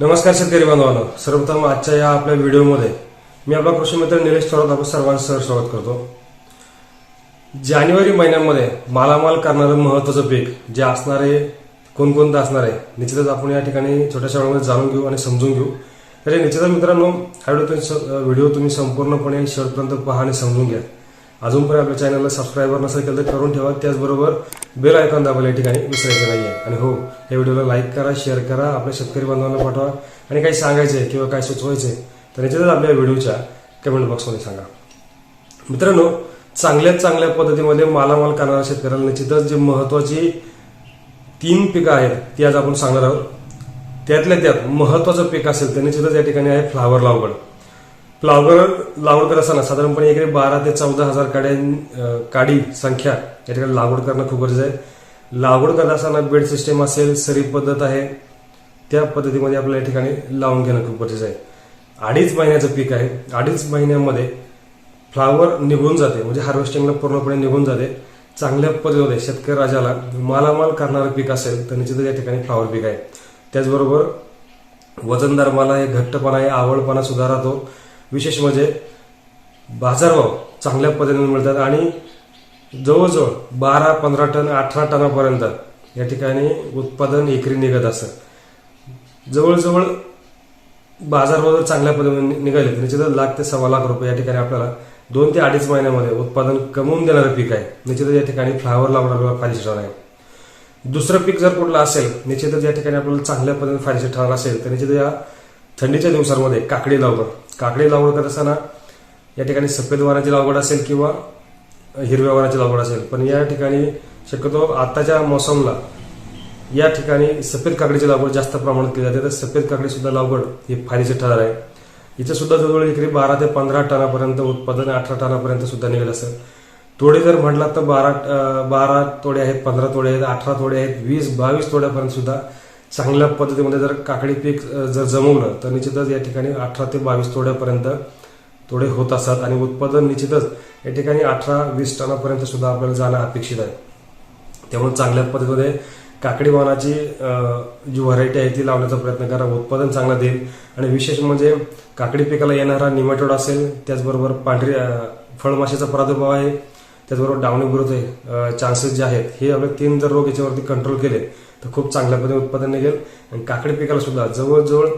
नमस्कार शेतकरी बांधवांनो. सर्वप्रथम आजच्या या आपल्या व्हिडिओमध्ये मी आपला कृषी मित्र निलेश थोरात आपण सर्वांसह सर स्वागत करतो. जानेवारी महिन्यामध्ये मालामाल करणारं महत्वाचं पीक जे असणारे कोणकोणतं असणार आहे निश्चितच आपण या ठिकाणी छोट्याशा वेळामध्ये जाणून घेऊ आणि समजून घेऊ. तर निश्चितच मित्रांनो हा व्हिडिओ तुम्ही व्हिडिओ तुम्ही संपूर्णपणे शेवटपर्यंत पहा आणि समजून घ्या. अजूनपर्यंत आपल्या चॅनलला सबस्क्राईबर नसेल केलं तर करून ठेवा. त्याचबरोबर बेल आयकॉन दाबायला या ठिकाणी विसरायचं नाही आहे आणि हो या व्हिडिओला लाईक करा शेअर करा आपल्या शेतकरी बांधवांना पाठवा. आणि काही सांगायचं आहे किंवा काय सुचवायचं आहे तर याच्यातच आपल्या व्हिडिओच्या कमेंट बॉक्समध्ये सांगा. मित्रांनो चांगल्यात चांगल्या पद्धतीमध्ये मालामाल करणाऱ्या शेतकऱ्याला निश्चितच जे महत्वाची तीन पिकं आहेत ती आज आपण सांगणार आहोत. त्यातल्या त्यात महत्वाचं पीक असेल तर निश्चितच या ठिकाणी आहे फ्लावर लागवड फ्लावर लागवड करत असताना साधारणपणे इकडे बारा ते चौदा हजार काड्या काडी संख्या या ठिकाणी लागवड करणं खूप गरजेचं आहे. लागवड करत असताना बेड सिस्टीम असेल सरी पद्धत आहे त्या पद्धतीमध्ये आपल्या या ठिकाणी लावून घेणं खूप गरजेचं आहे. अडीच महिन्याचं पीक आहे. अडीच महिन्यामध्ये फ्लावर निघून जाते म्हणजे हार्वेस्टिंगला पूर्णपणे निघून जाते. चांगल्या पद्धतीमध्ये शेतकरी राजाला मालामाल करणारं पीक असेल तर निश्चितच या ठिकाणी फ्लावर पीक आहे. त्याचबरोबर वजनदार माल आहे घट्टपणा आहे आवडपणा सुद्धा राहतो. विशेष म्हणजे बाजारभाव चांगल्या पद्धतीने मिळतात आणि जवळजवळ बारा पंधरा टन अठरा टनापर्यंत या ठिकाणी उत्पादन एकरी निघत असतं. जवळजवळ बाजारभाव जर चांगल्या पद्धतीने निघाले तर निश्चितच लाख ते सव्वा लाख रुपये या ठिकाणी आपल्याला दोन ते अडीच महिन्यामध्ये उत्पादन कमवून देणारं पीक आहे. निश्चितच या ठिकाणी फ्लावर लावणारा फायदेशीर ठरणार आहे. दुसरं पीक जर कुठलं असेल निश्चितच या ठिकाणी आपल्याला चांगल्या पद्धतीने फायदेशीर ठरणार असेल तर निश्चित या थंडीच्या दिवसांमध्ये काकडी लावणं काकडी लागवड करत असताना या ठिकाणी सफेद वाराची लागवड असेल किंवा हिरव्या वाराची लागवड असेल. पण या ठिकाणी शक्यतो आताच्या मोसमला या ठिकाणी सफेद काकडीची लागवड जास्त प्रमाणात केली जाते. तर सफेद काकडी सुद्धा लागवड ही फायदेशीर ठरणार आहे. इथे सुद्धा जवळजवळ इकडे बारा ते पंधरा टनापर्यंत उत्पादन अठरा टनापर्यंत सुद्धा निघेल असं तोडे जर म्हटलात तर बारा बारा तोडे आहेत पंधरा तोडे आहेत अठरा तोडे आहेत वीस बावीस तोड्यापर्यंत सुद्धा चांगल्या पद्धतीमध्ये जर काकडी पीक जर जमवलं तर निश्चितच या ठिकाणी अठरा ते बावीस तोड्यापर्यंत तोडे होत असतात आणि उत्पादन निश्चितच या ठिकाणी अठरा वीस टनापर्यंत सुद्धा आपल्याला जाणं अपेक्षित आहे. त्यामुळे चांगल्या पद्धतीमध्ये काकडी वाहनाची जी व्हरायटी आहे ती लावण्याचा प्रयत्न करा उत्पादन चांगलं देईल आणि विशेष म्हणजे काकडी पिकाला येणारा निमाटोड असेल त्याचबरोबर पांढरी फळमाशीचा प्रादुर्भाव आहे त्याचबरोबर डावणी ग्रोथ चान्सेस जे आहेत हे आपले तीन जर रोग याच्यावरती कंट्रोल केले तर खूप चांगल्या पद्धतीने उत्पादन निघेल. आणि काकडी पिकाला सुद्धा जवळजवळ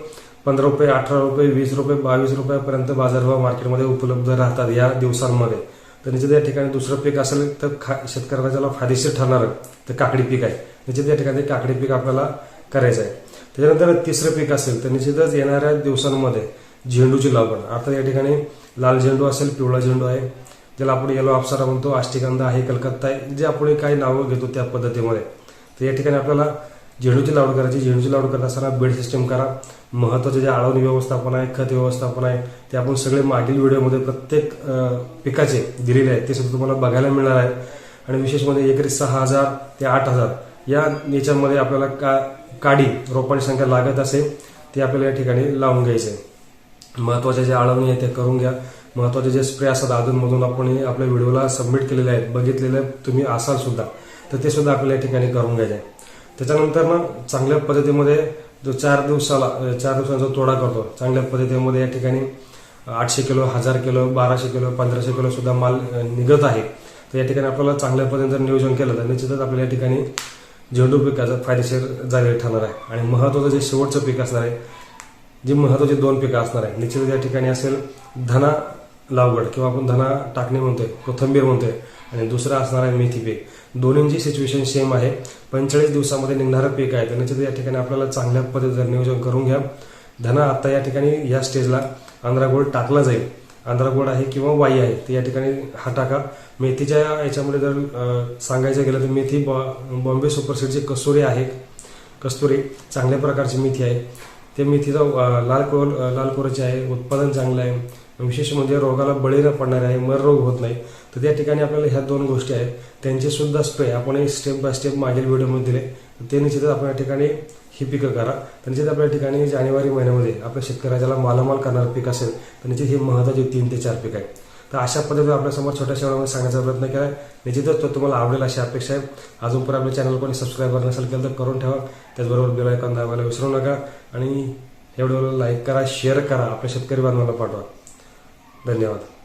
पंधरा रुपये अठरा रुपये वीस रुपये बावीस रुपयापर्यंत बाजारभाव मार्केटमध्ये उपलब्ध राहतात या दिवसांमध्ये. तर निश्चित या ठिकाणी दुसरं पीक असेल तर खा शेतकऱ्याला ज्याला फायदेशीर ठरणारं तर काकडी पीक आहे. निश्चित या ठिकाणी काकडी पीक आपल्याला करायचं आहे. त्याच्यानंतर तिसरं पीक असेल तर निश्चितच येणाऱ्या दिवसांमध्ये झेंडूची लागवड. अर्थात या ठिकाणी लाल झेंडू असेल पिवळा झेंडू आहे ज्याला आपण येलो अप्सरा म्हणतो अष्टिगंधा आहे कलकत्ता आहे जे आपण काही नावं घेतो त्या पद्धतीमध्ये. तर या ठिकाणी आपल्याला झेंडूची लागवड करायची. झेंडूची लागवड करत असताना बेड सिस्टम करा. महत्त्वाचे जे आळवणी व्यवस्थापन आहे खत व्यवस्थापन आहे ते आपण सगळे मागील व्हिडिओमध्ये प्रत्येक पिकाचे दिलेले आहेत ते सुद्धा तुम्हाला बघायला मिळणार आहे. आणि विशेष म्हणजे एकरी सहा हजार ते आठ हजार या याच्यामध्ये आपल्याला का काडी रोपांची संख्या लागत असेल ते आपल्याला या ठिकाणी लावून घ्यायचे. आहे महत्त्वाचे जे आळवणी आहे ते करून घ्या. महत्त्वाचे जे स्प्रे असतात अधूनमधून आपण हे आपल्या व्हिडिओला सबमिट केलेले आहेत बघितलेले तुम्ही असाल सुद्धा. तर ते सुद्धा आपल्याला या ठिकाणी करून घ्यायचं आहे त्याच्यानंतर ना चांगल्या पद्धतीमध्ये जो चार दिवसाला चार दिवसांचा तोडा करतो चांगल्या पद्धतीमध्ये या ठिकाणी आठशे किलो हजार किलो बाराशे किलो पंधराशे किलो सुद्धा माल निघत आहे. तर या ठिकाणी आपल्याला चांगल्या पद्धतीने जर नियोजन केलं तर निश्चितच आपल्याला या ठिकाणी झेंडू पिकाचं फायदेशीर जागे ठरणार आहे. आणि महत्वाचं जे शेवटचं पीक असणार आहे जी महत्वाची दोन पिकं असणार आहे निश्चितच या ठिकाणी असेल धना लागवड किंवा आपण धना टाकणे म्हणतोय कोथंबीर म्हणतोय आणि दुसरं असणार आहे मेथी पीक. दोन्हींची सिच्युएशन सेम आहे. पंचेचाळीस दिवसामध्ये निघणारं पीक आहे. तर या ठिकाणी आपल्याला चांगल्या पद्धतीचं नियोजन करून घ्या. धना आता या ठिकाणी या स्टेजला आंध्रा गोल्ड टाकला जाईल. आंध्रा गोल्ड आहे किंवा वाई आहे तर या ठिकाणी हा टाका. मेथीच्या याच्यामध्ये जर सांगायचं गेलं तर मेथी बॉ- बॉम्बे सुपरसीडची कस्तुरी आहे. कस्तुरी चांगल्या प्रकारची मेथी आहे. ते मेथीचा लाल कोर लाल कोराची आहे. उत्पादन चांगलं आहे. विशेष म्हणजे रोगाला बळी न पडणारे आहे मर रोग होत नाही. तर त्या ठिकाणी आपल्याला ह्या दोन गोष्टी आहेत. त्यांचे सुद्धा स्प्रे आपण स्टेप बाय स्टेप मागील व्हिडिओमध्ये दिले. तर ते निश्चितच आपण या ठिकाणी ही पिकं करा. तर निश्चित आपल्या ठिकाणी जानेवारी महिन्यामध्ये आपल्या शेतकऱ्याला मालामाल करणारं पीक असेल तर निश्चित हे महत्त्वाचे तीन ते चार पीक आहे तर अशा पद्धतीने आपल्यासमोर छोट्याशा वेळामध्ये सांगण्याचा प्रयत्न केला निश्चितच तो तुम्हाला आवडेल अशी अपेक्षा आहे. अजूनपर्यंत आपल्या चॅनल कोणी सबस्क्राईब नसेल केलं तर करून ठेवा. त्याचबरोबर बेल आयकॉन दाबायला विसरू नका. आणि एवढं लाईक करा शेअर करा. आपल्या शेतकरी बांधवांना पाठवा. धन्यवाद.